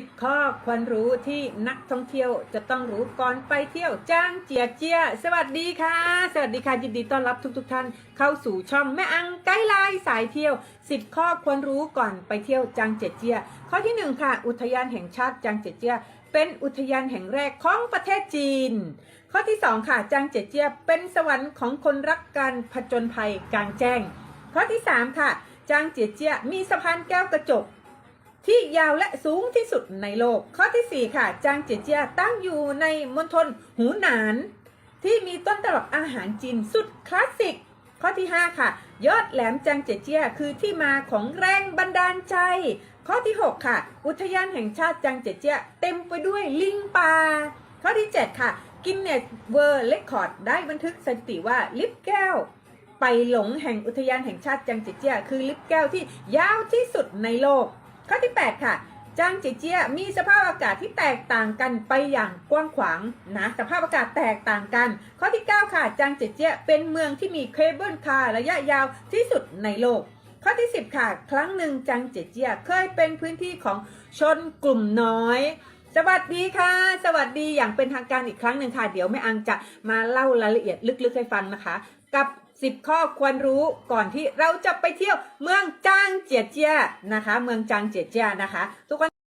10 ข้อควรรู้ที่นักท่องเที่ยวจะต้องรู้ก่อนไปเที่ยวจ้างเจียเจีย สวัสดีค่ะ สวัสดีค่ะยินดีต้อนรับทุกๆทท่านเข้าสู่ช่องแม่อังไกด์ไลน์สายเที่ยว 10 ข้อควรรู้ก่อนไปเที่ยวจางเจียเจีย ข้อที่ 1 ค่ะ อุทยานแห่งชาติจางเจียเจีย เป็นอุทยานแห่งแรกของประเทศจีน ข้อที่ 2 ค่ะจางเจียเจีย เป็นสวรรค์ของคนรักการผจญภัยกลางแจ้ง ข้อที่ 3 ค่ะจางเจียเจีย มีสะพานแก้วกระจก ที่ยาวและสูงที่สุดในโลก ข้อทีสี่ 4 ค่ะ จางเจียเจียตั้งอยู่ในมณฑลหูหนาน ที่มีต้นตำรับอาหารจีนสุดคลาสสิก ข้อที่ 5 ค่ะ ยอดแหลมจางเจียเจียคือที่มาของแรงบันดาลใจ ข้อที่ 6 ค่ะ อุทยานแห่งชาติจางเจียเจียเต็มไปด้วยลิงป่า ข้อที่ 7 ค่ะกินเนสเวอร์เรคคอร์ดได้บันทึกสถิติว่าลิฟต์แก้วไปหลงแห่งอุทยานแห่งชาติจางเจียเจียคือลิฟต์แก้วที่ยาวที่สุดในโลก ข้อที่ 8 ค่ะจางเจียเจียมีสภาพอากาศที่แตกต่างกันไปอย่างกว้างขวางนะสภาพอากาศแตกต่างกัน ข้อที่ 9 ค่ะจางเจียเจียเป็นเมืองที่มีเคเบิลคาร์ระยะยาวที่สุดในโลก ข้อที่ 10 ค่ะ ครั้งหนึ่งจางเจียเจียเคยเป็นพื้นที่ของชนกลุ่มน้อยสวัสดีค่ะ สวัสดีอย่างเป็นทางการอีกครั้งหนึ่งค่ะ เดี๋ยวแม่อังจะมาเล่ารายละเอียดลึกๆให้ฟังนะคะ กับ 10 ข้อควรรู้ก่อนที่เราจะไปเที่ยวเมืองจางเจียเจียนะคะ เมืองจางเจียเจียนะคะ ทุกคน